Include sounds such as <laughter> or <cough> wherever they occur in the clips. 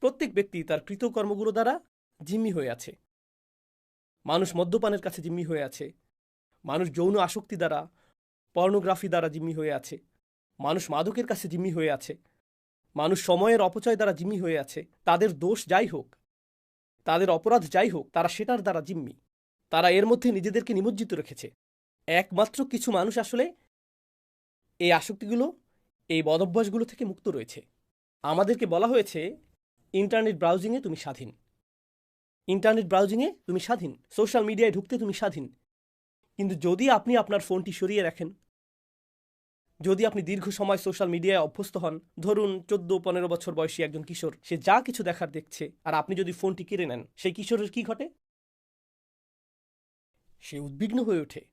প্রত্যেক ব্যক্তি তার কৃতকর্মগুলো দ্বারা জিম্মি হয়ে আছে। মানুষ মদ্যপানের কাছে জিম্মি হয়ে আছে। মানুষ যৌন আসক্তি দ্বারা, পর্নোগ্রাফি দ্বারা জিম্মি হয়ে আছে। মানুষ মাদকের কাছে জিম্মি হয়ে আছে। মানুষ সময়ের অপচয় দ্বারা জিম্মি হয়ে আছে। তাদের দোষ যাই হোক, তাদের অপরাধ যাই হোক, তারা সেটার দ্বারা জিম্মি। তারা এর মধ্যে নিজেদেরকে নিমজ্জিত রেখেছে। একমাত্র কিছু মানুষ আসলে এই আসক্তিগুলো, এই বদভ্যাসগুলো থেকে মুক্ত রয়েছে। আমাদেরকে বলা হয়েছে ইন্টারনেট ব্রাউজিংয়ে তুমি স্বাধীন। ইন্টারনেট ব্রাউজিংয়ে তুমি স্বাধীন। সোশ্যাল মিডিয়ায় ঢুকতে তুমি স্বাধীন। কিন্তু যদি আপনি আপনার ফোনটি সরিয়ে রাখেন, যদি আপনি দীর্ঘ সময় সোশ্যাল মিডিয়ায় অভ্যস্ত হন, ধরুন চোদ্দ, পনেরো বছর বয়সী একজন কিশোর, সে যা কিছু দেখার দেখছে, আর আপনি যদি ফোনটি কেড়ে নেন, সেই কিশোরের কি ঘটে? সে উদ্বিগ্ন হয়ে ওঠে।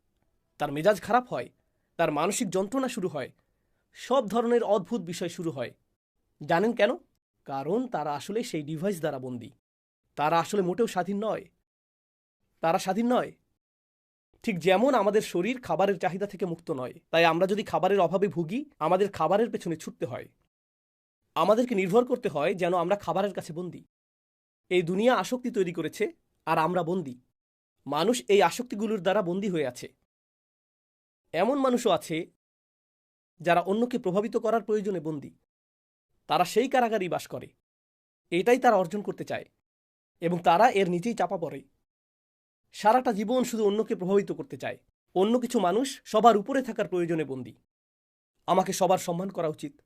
তার মেজাজ খারাপ হয়। তার মানসিক যন্ত্রণা শুরু হয়। সব ধরনের অদ্ভুত বিষয় শুরু হয়। জানেন কেন? কারণ তারা আসলে সেই ডিভাইস দ্বারা বন্দী। তারা আসলে মোটেও স্বাধীন নয়। তারা স্বাধীন নয়। ঠিক যেমন আমাদের শরীর খাবারের চাহিদা থেকে মুক্ত নয়, তাই আমরা যদি খাবারের অভাবে ভুগি, আমাদের খাবারের পেছনে ছুটতে হয়। আমাদেরকে নির্ভর করতে হয় যেন আমরা খাবারের কাছে বন্দী। এই দুনিয়া আসক্তি তৈরি করেছে আর আমরা বন্দী। মানুষ এই আসক্তিগুলোর দ্বারা বন্দী হয়ে আছে। এমন মানুষও আছে যারা অন্যকে প্রভাবিত করার প্রয়োজনে বন্দী। তারা সেই কারাগারেই বাস করে। এটাই তারা অর্জন করতে চায় এবং তারা এর নিচেই চাপা পড়ে। সারাটা জীবন শুধু অন্যকে প্রভাবিত করতে চায়। অন্য কিছু মানুষ সবার উপরে থাকার প্রয়োজনে বন্দী। আমাকে সবার সম্মান করা উচিত।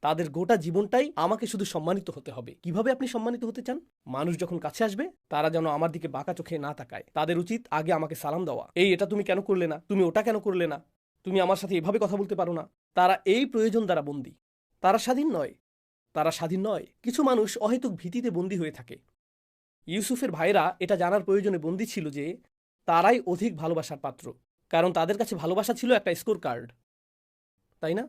তাদের গোটা জীবনটাই আমাকে শুধু সম্মানিত হতে হবে। কীভাবে আপনি সম্মানিত হতে চান? মানুষ যখন কাছে আসবে, তারা যেন আমার দিকে বাঁকা চোখে না তাকায়। তাদের উচিত আগে আমাকে সালাম দেওয়া। এই, এটা তুমি কেন করলে না? তুমি ওটা কেন করলে না? তুমি আমার সাথে এভাবে কথা বলতে পারো না। তারা এই প্রয়োজন দ্বারা বন্দী। তারা স্বাধীন নয়। তারা স্বাধীন নয়। কিছু মানুষ অহেতুক ভীতিতে বন্দী হয়ে থাকে। ইউসুফের ভাইরা এটা জানার প্রয়োজনে বন্দী ছিল যে, তারাই অধিক ভালোবাসার পাত্র, কারণ তাদের কাছে ভালোবাসা ছিল একটা স্কোর কার্ড। তাই না?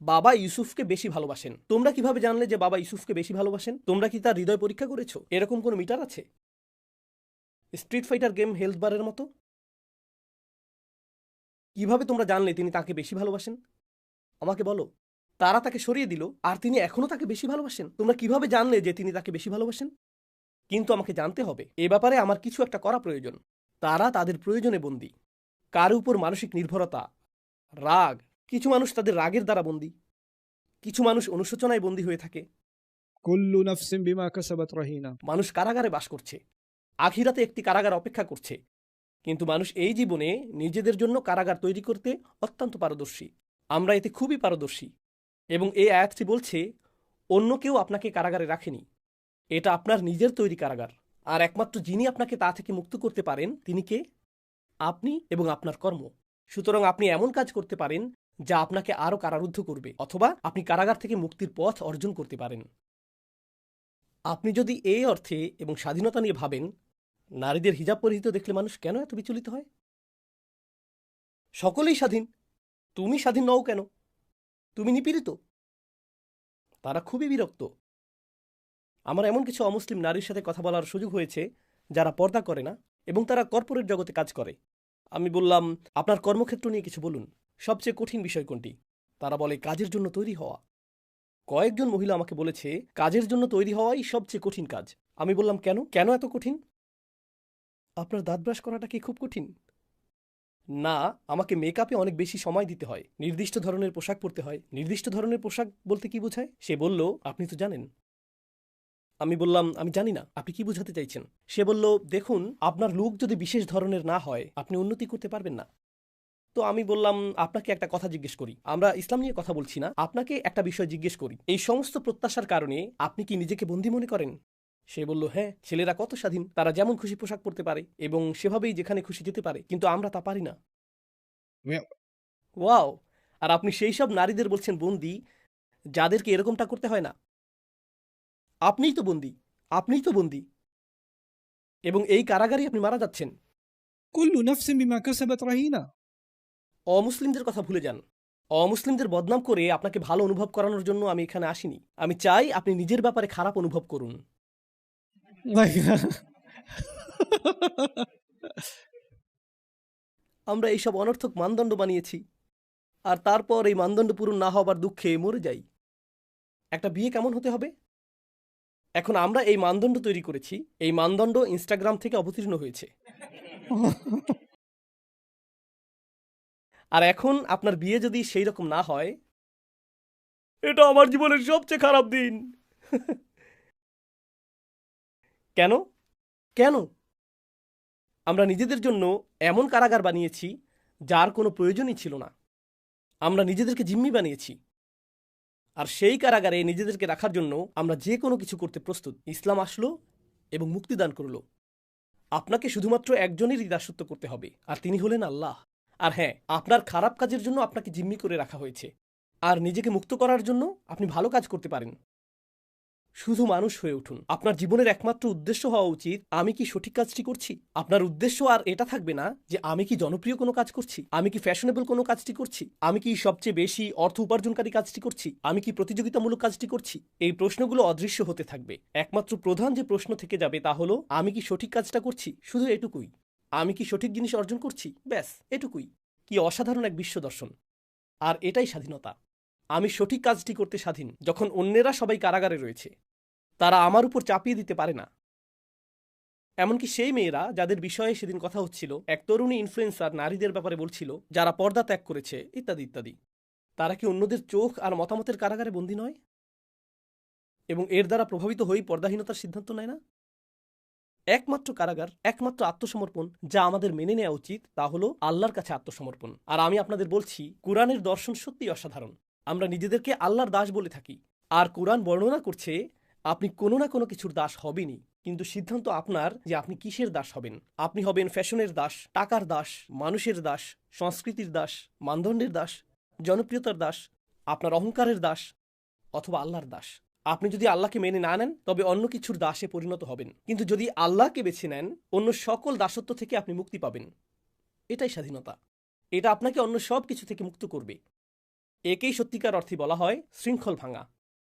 বাবা ইউসুফকে বেশি ভালোবাসেন। তোমরা কীভাবে জানলে যে বাবা ইউসুফকে বেশি ভালোবাসেন? তোমরা কি তার হৃদয় পরীক্ষা করেছ? এরকম কোনো মিটার আছে? স্ট্রিট ফাইটার গেম হেলথ বারের মতো? কীভাবে তোমরা জানলে তিনি তাকে বেশি ভালোবাসেন? আমাকে বলো। তারা তাকে সরিয়ে দিল আর তিনি এখনও তাকে বেশি ভালোবাসেন। তোমরা কীভাবে জানলে যে তিনি তাকে বেশি ভালোবাসেন? কিন্তু আমাকে জানতে হবে এ ব্যাপারে আমার কিছু একটা করা প্রয়োজন। তারা তাদের প্রয়োজনে বন্দী। কার উপর মানসিক নির্ভরতা? রাগ। কিছু মানুষ তাদের রাগের দ্বারা বন্দী। কিছু মানুষ অনুশোচনায় বন্দী হয়ে থাকে। বিমা মানুষ কারাগারে বাস করছে। আখিরাতে একটি কারাগার অপেক্ষা করছে। কিন্তু মানুষ এই জীবনে নিজেদের জন্য কারাগার তৈরি করতে অত্যন্ত পারদর্শী। আমরা এতে খুবই পারদর্শী। এবং এই আয়াতটি বলছে, অন্য কেউ আপনাকে কারাগারে রাখেনি। এটা আপনার নিজের তৈরি কারাগার। আর একমাত্র যিনি আপনাকে তা থেকে মুক্ত করতে পারেন, তিনি কে? আপনি এবং আপনার কর্ম। সুতরাং আপনি এমন কাজ করতে পারেন, যা আপনাকে আরও কারারুদ্ধ করবে, অথবা আপনি কারাগার থেকে মুক্তির পথ অর্জন করতে পারেন। আপনি যদি এই অর্থে এবং স্বাধীনতা নিয়ে ভাবেন, নারীদের হিজাব পরিহিত দেখলে মানুষ কেন এত বিচলিত হয়? সকলেই স্বাধীন। তুমি স্বাধীন নও কেন? তুমি নিপীড়িত? তারা খুবই বিরক্ত। আমার এমন কিছু অমুসলিম নারীর সাথে কথা বলার সুযোগ হয়েছে, যারা পর্দা করে না এবং তারা কর্পোরেট জগতে কাজ করে। আমি বললাম, আপনার কর্মক্ষেত্র নিয়ে কিছু বলুন। সবচেয়ে কঠিন বিষয় কোনটি? তারা বলে, কাজের জন্য তৈরি হওয়া। কয়েকজন মহিলা আমাকে বলেছে, কাজের জন্য তৈরি হওয়াই সবচেয়ে কঠিন কাজ। আমি বললাম, কেন? কেন এত কঠিন? আপনার দাঁত ব্রাশ করাটা কি খুব কঠিন? না, আমাকে মেকআপে অনেক বেশি সময় দিতে হয়। নির্দিষ্ট ধরনের পোশাক পরতে হয়। নির্দিষ্ট ধরনের পোশাক বলতে কি বোঝায়? সে বলল, আপনি তো জানেন। আমি বললাম, আমি জানি না। আপনি কি বোঝাতে চাইছেন? সে বলল, দেখুন, আপনার লুক যদি বিশেষ ধরনের না হয়, আপনি উন্নতি করতে পারবেন না। তো আমি বললাম, আপনাকে একটা কথা জিজ্ঞেস করি। আমরা ইসলাম নিয়ে কথা বলছি না। আপনাকে একটা বিষয় জিজ্ঞেস করি। এই সমস্ত প্রত্যাশার কারণে আপনি কি নিজেকে বন্দী মনে করেন? সে বলল হ্যাঁ ছেলেরা কত স্বাধীন তারা যেমন খুশি পোশাক পরতে পারে এবং সেভাবেই যেখানে খুশি যেতে পারে কিন্তু আমরা তা পারি না। ওয়াও আর আপনি সেই সব নারীদের বলছেন বন্দি যাদেরকে এরকমটা করতে হয় না। আপনিই তো বন্দি আপনিই তো বন্দি। এবং এই কারাগারে আপনি মারা যাচ্ছেন। অমুসলিমদের কথা ভুলে যান। অমুসলিমদের বদনাম করে আপনাকে ভালো অনুভব করানোর জন্য আমি এখানে আসিনি। আমি চাই আপনি নিজের ব্যাপারে খারাপ অনুভব করুন। <laughs> আমরা এইসব অনর্থক মানদণ্ড বানিয়েছি, আর তারপর এই মানদণ্ড পূরণ না হবার দুঃখে মরে যাই। একটা বিয়ে কেমন হতে হবে? এখন আমরা এই মানদণ্ড তৈরি করেছি, এই মানদণ্ড ইনস্টাগ্রাম থেকে অবতীর্ণ হয়েছে। আর এখন আপনার বিয়ে যদি সেই রকম না হয়, এটা আমার জীবনের সবচেয়ে খারাপ দিন। কেন? কেন? আমরা নিজেদের জন্য এমন কারাগার বানিয়েছি যার কোনো প্রয়োজনই ছিল না। আমরা নিজেদেরকে জিম্মি বানিয়েছি। আর সেই কারাগারে নিজেদেরকে রাখার জন্য আমরা যে কোনো কিছু করতে প্রস্তুত। ইসলাম আসলো এবং মুক্তিদান করল। আপনাকে শুধুমাত্র একজনেরই দাসত্ব করতে হবে, আর তিনি হলেন আল্লাহ। আর হ্যাঁ আপনার খারাপ কাজের জন্য আপনাকে জিম্মি করে রাখা হয়েছে। আর নিজেকে মুক্ত করার জন্য আপনি ভালো কাজ করতে পারেন। শুধু মানুষ হয়ে উঠুন। আপনার জীবনের একমাত্র উদ্দেশ্য হওয়া উচিত, আমি কি সঠিক কাজটি করছি? আপনার উদ্দেশ্য আর এটা থাকবে না যে, আমি কি জনপ্রিয় কোনো কাজ করছি? আমি কি ফ্যাশনেবল কোনো কাজটি করছি? আমি কি সবচেয়ে বেশি অর্থ উপার্জনকারী কাজটি করছি? আমি কি প্রতিযোগিতামূলক কাজটি করছি? এই প্রশ্নগুলো অদৃশ্য হতে থাকবে। একমাত্র প্রধান যে প্রশ্ন থেকে যাবে তা হলো, আমি কি সঠিক কাজটা করছি? শুধু এটুকুই। আমি কি সঠিক জিনিস অর্জন করছি? ব্যাস, এটুকুই। কি অসাধারণ এক বিশ্ব দর্শন। আর এটাই স্বাধীনতা। আমি সঠিক কাজটি করতে স্বাধীন, যখন অন্যেরা সবাই কারাগারে রয়েছে। তারা আমার উপর চাপিয়ে দিতে পারে না। এমনকি সেই মেয়েরা যাদের বিষয়ে সেদিন কথা হচ্ছিল, এক তরুণী ইনফ্লুয়েন্সার নারীদের ব্যাপারে বলছিল, যারা পর্দা ত্যাগ করেছে, ইত্যাদি ইত্যাদি। তারা কি অন্যদের চোখ আর মতামতের কারাগারে বন্দী নয়? এবং এর দ্বারা প্রভাবিত হয়েই পর্দাহীনতার সিদ্ধান্ত নেয় না? একমাত্র কারাগার, একমাত্র আত্মসমর্পণ, যা আমাদের মেনে নেওয়া উচিত, তা হলো আল্লাহর কাছে আত্মসমর্পণ। আর আমি আপনাদের বলছি, কোরআনের দর্শন সত্যিই অসাধারণ। আমরা নিজেদেরকে আল্লাহর দাস বলে থাকি। আর কোরআন বর্ণনা করছে আপনি কোনো না কোনো কিছুর দাস হবেনই। কিন্তু সিদ্ধান্ত আপনার যে আপনি কিসের দাস হবেন? আপনি হবেন ফ্যাশনের দাস, টাকার দাস, মানুষের দাস, সংস্কৃতির দাস, মানদণ্ডের দাস, জনপ্রিয়তার দাস, আপনার অহংকারের দাস অথবা আল্লাহর দাস। আপনি যদি আল্লাহকে মেনে না নেন, তবে অন্য কিছুর দাসে পরিণত হবেন। কিন্তু যদি আল্লাহকে বেছে নেন, অন্য সকল দাসত্ব থেকে আপনি মুক্তি পাবেন। এটাই স্বাধীনতা। এটা আপনাকে অন্য সব কিছু থেকে মুক্ত করবে। একেই সত্যিকার অর্থে বলা হয় শৃঙ্খল ভাঙা।